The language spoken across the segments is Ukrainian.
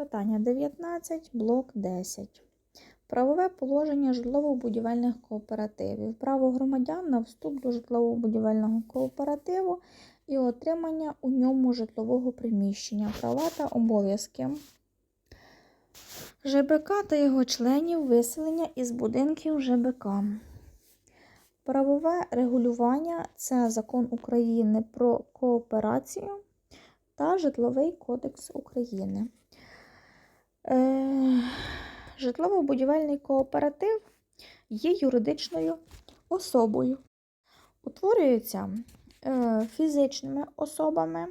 питання 19, блок 10. Правове положення житлово-будівельних кооперативів. Право громадян на вступ до житлово-будівельного кооперативу і отримання у ньому житлового приміщення, права та обов'язки. ЖБК та його членів виселення із будинків ЖБК. Правове регулювання це закон України про кооперацію та Житловий кодекс України. Е, Житлово-будівельний кооператив є юридичною особою. Утворюється е, фізичними особами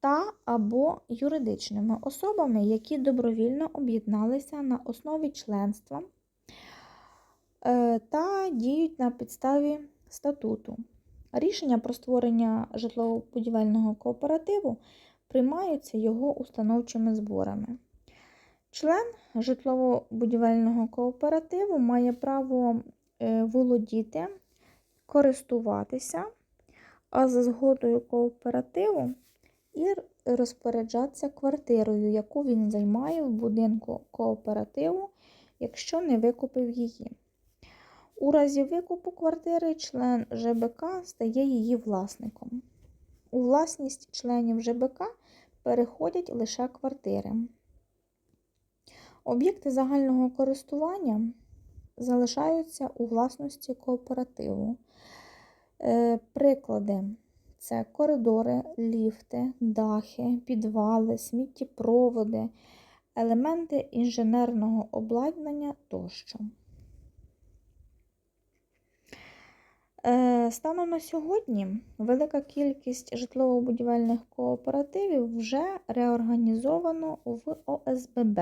та або юридичними особами, які добровільно об'єдналися на основі членства е, та діють на підставі статуту. Рішення про створення житлово-будівельного кооперативу приймаються його установчими зборами. Член житлово-будівельного кооперативу має право е, володіти, користуватися, а за згодою кооперативу і розпоряджатися квартирою, яку він займає в будинку кооперативу, якщо не викупив її. У разі викупу квартири член ЖБК стає її власником. У власність членів ЖБК переходять лише квартири. Об'єкти загального користування залишаються у власності кооперативу. Е, Приклади це коридори, ліфти, дахи, підвали, сміттєпроводи, елементи інженерного обладнання тощо. Е, Станом на сьогодні велика кількість житлово-будівельних кооперативів вже реорганізовано в ОСББ.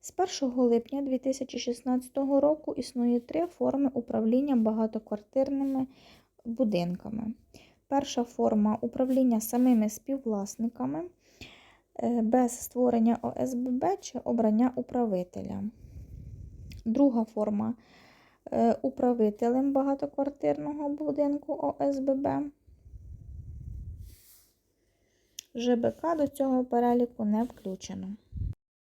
З 1 липня 2016 року існує три форми управління багатоквартирними будинками. Перша форма управління самими співвласниками е, без створення ОСББ чи обрання управителя. Друга форма е, управителем багатоквартирного будинку ОСББ. ЖБК до цього переліку не включено.